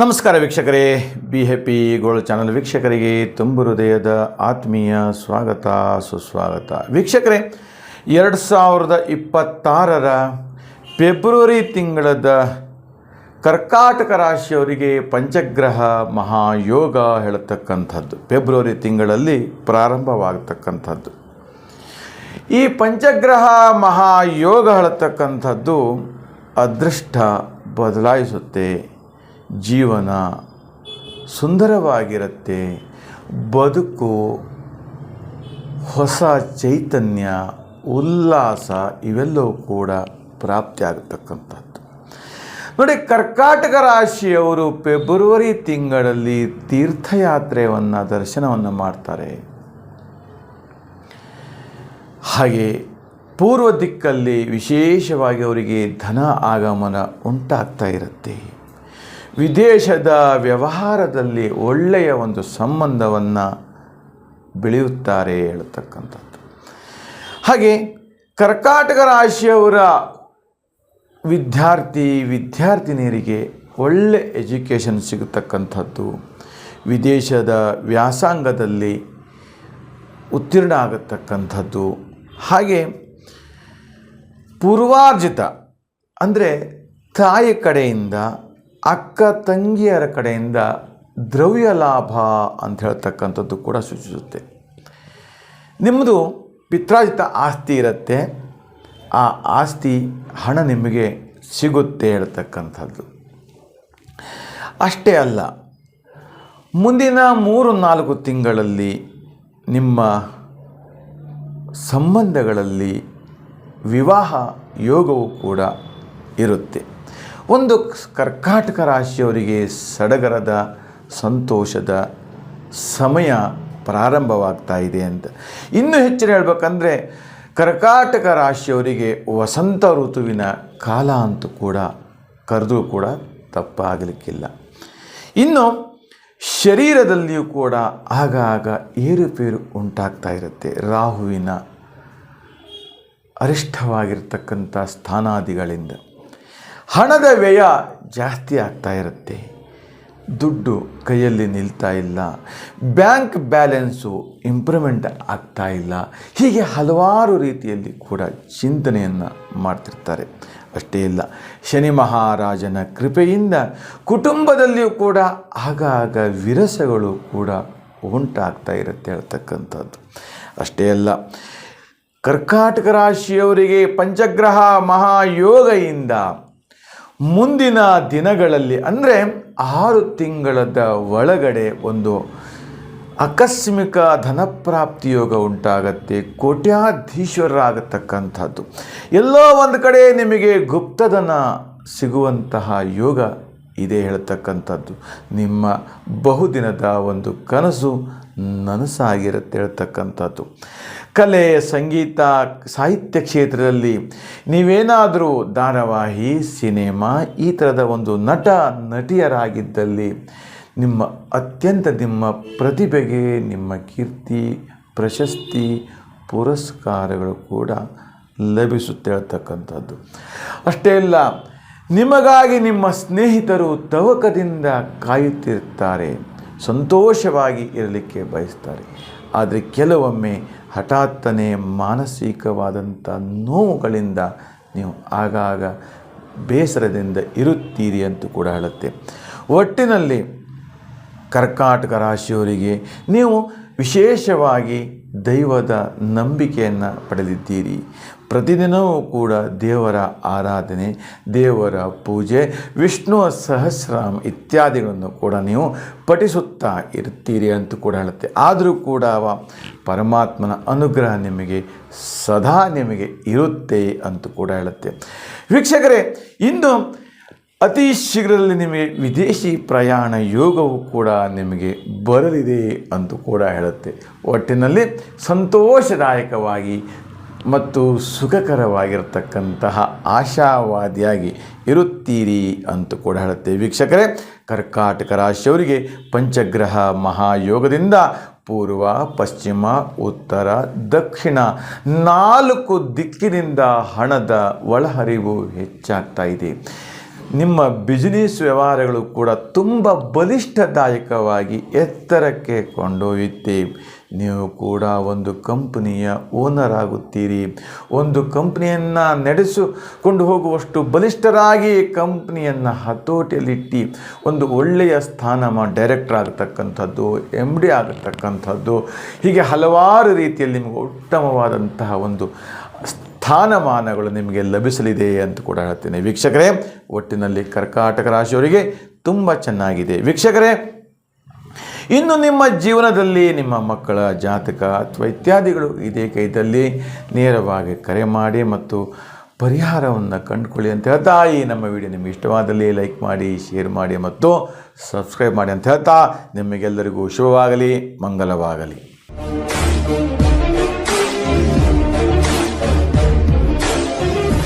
ನಮಸ್ಕಾರ ವೀಕ್ಷಕರೇ. B happy gold channel ವೀಕ್ಷಕರಿಗೆ ತುಂಬು ಹೃದಯದ ಆತ್ಮೀಯ ಸ್ವಾಗತ, ಸುಸ್ವಾಗತ. ವೀಕ್ಷಕರೇ, ಎರಡು ಸಾವಿರದ ಇಪ್ಪತ್ತಾರರ ಫೆಬ್ರವರಿ ತಿಂಗಳದ ಕರ್ಕಾಟಕ ರಾಶಿಯವರಿಗೆ ಪಂಚಗ್ರಹ ಮಹಾಯೋಗ ಹೇಳತಕ್ಕಂಥದ್ದು. ಫೆಬ್ರವರಿ ತಿಂಗಳಲ್ಲಿ ಪ್ರಾರಂಭವಾಗತಕ್ಕಂಥದ್ದು. ಈ ಪಂಚಗ್ರಹ ಮಹಾಯೋಗ ಹೇಳತಕ್ಕಂಥದ್ದು ಅದೃಷ್ಟ ಬದಲಾಯಿಸುತ್ತೆ. ಜೀವನ ಸುಂದರವಾಗಿರುತ್ತೆ. ಬದುಕು ಹೊಸ ಚೈತನ್ಯ, ಉಲ್ಲಾಸ ಇವೆಲ್ಲವೂ ಕೂಡ ಪ್ರಾಪ್ತಿಯಾಗತಕ್ಕಂಥದ್ದು. ನೋಡಿ, ಕರ್ಕಾಟಕ ರಾಶಿಯವರು ಫೆಬ್ರವರಿ ತಿಂಗಳಲ್ಲಿ ತೀರ್ಥಯಾತ್ರೆಯನ್ನು ದರ್ಶನವನ್ನು ಮಾಡ್ತಾರೆ. ಹಾಗೆ ಪೂರ್ವ ದಿಕ್ಕಲ್ಲಿ ವಿಶೇಷವಾಗಿ ಅವರಿಗೆ ಧನ ಆಗಮನ ಉಂಟಾಗ್ತಾ ಇರುತ್ತೆ. ವಿದೇಶದ ವ್ಯವಹಾರದಲ್ಲಿ ಒಳ್ಳೆಯ ಒಂದು ಸಂಬಂಧವನ್ನು ಬೆಳೆಯುತ್ತಾರೆ ಹೇಳ್ತಕ್ಕಂಥದ್ದು. ಹಾಗೆ ಕರ್ಕಾಟಕ ರಾಶಿಯವರ ವಿದ್ಯಾರ್ಥಿ, ವಿದ್ಯಾರ್ಥಿನಿಯರಿಗೆ ಒಳ್ಳೆ ಎಜುಕೇಷನ್ ಸಿಗತಕ್ಕಂಥದ್ದು. ವಿದೇಶದ ವ್ಯಾಸಂಗದಲ್ಲಿ ಉತ್ತೀರ್ಣ ಆಗತಕ್ಕಂಥದ್ದು. ಹಾಗೆ ಪೂರ್ವಾರ್ಜಿತ ಅಂದರೆ ತಾಯಿ ಕಡೆಯಿಂದ ಅಕ್ಕ ತಂಗಿಯರ ಕಡೆಯಿಂದ ದ್ರವ್ಯ ಲಾಭ ಅಂತ ಹೇಳ್ತಕ್ಕಂಥದ್ದು ಕೂಡ ಸೂಚಿಸುತ್ತೆ. ನಿಮ್ಮದು ಪಿತ್ರಾಜಿತ ಆಸ್ತಿ ಇರುತ್ತೆ. ಆ ಆಸ್ತಿ ಹಣ ನಿಮಗೆ ಸಿಗುತ್ತೆ ಹೇಳ್ತಕ್ಕಂಥದ್ದು. ಅಷ್ಟೇ ಅಲ್ಲ, ಮುಂದಿನ ಮೂರು ನಾಲ್ಕು ತಿಂಗಳಲ್ಲಿ ನಿಮ್ಮ ಸಂಬಂಧಗಳಲ್ಲಿ ವಿವಾಹ ಯೋಗವು ಕೂಡ ಇರುತ್ತೆ. ಒಂದು ಕರ್ಕಾಟಕ ರಾಶಿಯವರಿಗೆ ಸಡಗರದ ಸಂತೋಷದ ಸಮಯ ಪ್ರಾರಂಭವಾಗ್ತಾ ಇದೆ ಅಂತ. ಇನ್ನೂ ಹೆಚ್ಚಿನ ಹೇಳ್ಬೇಕಂದ್ರೆ ಕರ್ಕಾಟಕ ರಾಶಿಯವರಿಗೆ ವಸಂತ ಋತುವಿನ ಕಾಲ ಅಂತೂ ಕೂಡ, ಕರೆದು ಕೂಡ ತಪ್ಪಾಗಲಿಕ್ಕಿಲ್ಲ. ಇನ್ನು ಶರೀರದಲ್ಲಿಯೂ ಕೂಡ ಆಗಾಗ ಏರುಪೇರು ಉಂಟಾಗ್ತಾ ಇರುತ್ತೆ. ರಾಹುವಿನ ಅರಿಷ್ಟವಾಗಿರ್ತಕ್ಕಂಥ ಸ್ಥಾನಾದಿಗಳಿಂದ. ಹಣದ ವ್ಯಯ ಜಾಸ್ತಿ ಆಗ್ತಾ ಇರುತ್ತೆ. ದುಡ್ಡು ಕೈಯಲ್ಲಿ ನಿಲ್ತಾ ಇಲ್ಲ. ಬ್ಯಾಂಕ್ ಬ್ಯಾಲೆನ್ಸು ಇಂಪ್ರೂವ್ಮೆಂಟ್ ಆಗ್ತಾ ಇಲ್ಲ. ಹೀಗೆ ಹಲವಾರು ರೀತಿಯಲ್ಲಿ ಕೂಡ ಚಿಂತನೆಯನ್ನು ಮಾಡ್ತಿರ್ತಾರೆ. ಅಷ್ಟೇ ಇಲ್ಲ. ಶನಿ ಮಹಾರಾಜನ ಕೃಪೆಯಿಂದ ಕುಟುಂಬದಲ್ಲಿಯೂ ಕೂಡ ಆಗಾಗ ವಿರಸಗಳು ಕೂಡ ಉಂಟಾಗ್ತಾ ಇರುತ್ತೆ ಹೇಳ್ತಕ್ಕಂಥದ್ದು. ಅಷ್ಟೇ ಅಲ್ಲ. ಕರ್ಕಾಟಕ ರಾಶಿಯವರಿಗೆ ಪಂಚಗ್ರಹ ಮಹಾಯೋಗದಿಂದ ಮುಂದಿನ ದಿನಗಳಲ್ಲಿ, ಅಂದರೆ ಆರು ತಿಂಗಳದ ಒಳಗಡೆ ಒಂದು ಆಕಸ್ಮಿಕ ಧನಪ್ರಾಪ್ತಿ ಯೋಗ ಉಂಟಾಗತ್ತೆ, ಕೋಟ್ಯಾಧೀಶ್ವರರಾಗತಕ್ಕಂಥದ್ದು. ಎಲ್ಲೋ ಒಂದು ಕಡೆ ನಿಮಗೆ ಗುಪ್ತಧನ ಸಿಗುವಂತಹ ಯೋಗ ಇದೆ ಹೇಳ್ತಕ್ಕಂಥದ್ದು. ನಿಮ್ಮ ಬಹುದಿನದ ಒಂದು ಕನಸು ನನಸಾಗಿರುತ್ತೆ ಹೇಳ್ತಕ್ಕಂಥದ್ದು. ಕಲೆ, ಸಂಗೀತ, ಸಾಹಿತ್ಯ ಕ್ಷೇತ್ರದಲ್ಲಿ ನೀವೇನಾದರೂ ಧಾರಾವಾಹಿ, ಸಿನಿಮಾ ಈ ಥರದ ಒಂದು ನಟ, ನಟಿಯರಾಗಿದ್ದಲ್ಲಿ ನಿಮ್ಮ ಅತ್ಯಂತ ನಿಮ್ಮ ಪ್ರತಿಭೆಗೆ, ನಿಮ್ಮ ಕೀರ್ತಿ, ಪ್ರಶಸ್ತಿ, ಪುರಸ್ಕಾರಗಳು ಕೂಡ ಲಭಿಸುತ್ತೆ ಹೇಳ್ತಕ್ಕಂಥದ್ದು. ಅಷ್ಟೇ ಅಲ್ಲ ನಿಮಗಾಗಿ ನಿಮ್ಮ ಸ್ನೇಹಿತರು ತವಕದಿಂದ ಕಾಯುತ್ತಿರುತ್ತಾರೆ ಸಂತೋಷವಾಗಿ ಇರಲಿಕ್ಕೆ ಬಯಸ್ತಾರೆ. ಆದರೆ ಕೆಲವೊಮ್ಮೆ ಹಠಾತ್ತನೆ ಮಾನಸಿಕವಾದಂಥ ನೋವುಗಳಿಂದ ನೀವು ಆಗಾಗ ಬೇಸರದಿಂದ ಇರುತ್ತೀರಿ ಅಂತ ಕೂಡ ಹೇಳುತ್ತೆ. ಒಟ್ಟಿನಲ್ಲಿ ಕರ್ಕಾಟಕ ರಾಶಿಯವರಿಗೆ ನೀವು ವಿಶೇಷವಾಗಿ ದೈವದ ನಂಬಿಕೆಯನ್ನು ಪಡೆದಿದ್ದೀರಿ. ಪ್ರತಿದಿನವೂ ಕೂಡ ದೇವರ ಆರಾಧನೆ, ದೇವರ ಪೂಜೆ, ವಿಷ್ಣು ಸಹಸ್ರಾಮ್ ಇತ್ಯಾದಿಗಳನ್ನು ಕೂಡ ನೀವು ಪಠಿಸುತ್ತಾ ಇರ್ತೀರಿ ಅಂತ ಕೂಡ ಹೇಳುತ್ತೆ. ಆದರೂ ಕೂಡ ಪರಮಾತ್ಮನ ಅನುಗ್ರಹ ನಿಮಗೆ ಸದಾ ನಿಮಗೆ ಇರುತ್ತೆ ಅಂತ ಕೂಡ ಹೇಳುತ್ತೆ. ವೀಕ್ಷಕರೇ ಇನ್ನು ಅತಿ ಶೀಘ್ರದಲ್ಲಿ ನಿಮಗೆ ವಿದೇಶಿ ಪ್ರಯಾಣ ಯೋಗವು ಕೂಡ ನಿಮಗೆ ಬರಲಿದೆ ಅಂತ ಕೂಡ ಹೇಳುತ್ತೆ. ಒಟ್ಟಿನಲ್ಲಿ ಸಂತೋಷದಾಯಕವಾಗಿ ಮತ್ತು ಸುಖಕರವಾಗಿರತಕ್ಕಂತಹ ಆಶಾವಾದಿಯಾಗಿ ಇರುತ್ತೀರಿ ಅಂತ ಕೂಡ ಹೇಳುತ್ತೆ. ವೀಕ್ಷಕರೇ, ಕರ್ಕಾಟಕ ರಾಶಿಯವರಿಗೆ ಪಂಚಗ್ರಹ ಮಹಾಯೋಗದಿಂದ ಪೂರ್ವ, ಪಶ್ಚಿಮ, ಉತ್ತರ, ದಕ್ಷಿಣ ನಾಲ್ಕು ದಿಕ್ಕಿನಿಂದ ಹಣದ ಒಳಹರಿವು ಹೆಚ್ಚಾಗ್ತಾ ಇದೆ. ನಿಮ್ಮ ಬಿಸಿನೆಸ್ ವ್ಯವಹಾರಗಳು ಕೂಡ ತುಂಬ ಬಲಿಷ್ಠದಾಯಕವಾಗಿ ಎತ್ತರಕ್ಕೆ ಕೊಂಡೊಯ್ಯುತ್ತೆ. ನೀವು ಕೂಡ ಒಂದು ಕಂಪನಿಯ ಓನರ್ ಆಗುತ್ತೀರಿ. ಒಂದು ಕಂಪ್ನಿಯನ್ನು ನಡೆಸಿಕೊಂಡು ಹೋಗುವಷ್ಟು ಬಲಿಷ್ಠರಾಗಿ ಕಂಪ್ನಿಯನ್ನು ಹತೋಟಿಯಲ್ಲಿಟ್ಟು, ಒಂದು ಒಳ್ಳೆಯ ಸ್ಥಾನಮ ಡೈರೆಕ್ಟರ್ ಆಗತಕ್ಕಂಥದ್ದು ಎಂ ಡಿ ಆಗತಕ್ಕಂಥದ್ದು, ಹೀಗೆ ಹಲವಾರು ರೀತಿಯಲ್ಲಿ ನಿಮಗೆ ಉತ್ತಮವಾದಂತಹ ಒಂದು ಸ್ಥಾನಮಾನಗಳು ನಿಮಗೆ ಲಭಿಸಲಿದೆ ಅಂತ ಕೂಡ ಹೇಳ್ತೀನಿ. ವೀಕ್ಷಕರೇ, ಒಟ್ಟಿನಲ್ಲಿ ಕರ್ಕಾಟಕ ರಾಶಿಯವರಿಗೆ ತುಂಬ ಚೆನ್ನಾಗಿದೆ. ವೀಕ್ಷಕರೇ, ಇನ್ನು ನಿಮ್ಮ ಜೀವನದಲ್ಲಿ ನಿಮ್ಮ ಮಕ್ಕಳ ಜಾತಕ ಅಥವಾ ಇತ್ಯಾದಿಗಳು ಇದೇ ಕೈದಲ್ಲಿ ನೇರವಾಗಿ ಕರೆ ಮಾಡಿ ಮತ್ತು ಪರಿಹಾರವನ್ನು ಕಂಡುಕೊಳ್ಳಿ ಅಂತ ಹೇಳ್ತಾ ಈ ನಮ್ಮ ವಿಡಿಯೋ ನಿಮಗೆ ಇಷ್ಟವಾದಲ್ಲಿ ಲೈಕ್ ಮಾಡಿ ಶೇರ್ ಮಾಡಿ ಮತ್ತು ಸಬ್ಸ್ಕ್ರೈಬ್ ಮಾಡಿ ಅಂತ ಹೇಳ್ತಾ ನಿಮಗೆಲ್ಲರಿಗೂ ಶುಭವಾಗಲಿ, ಮಂಗಲವಾಗಲಿ.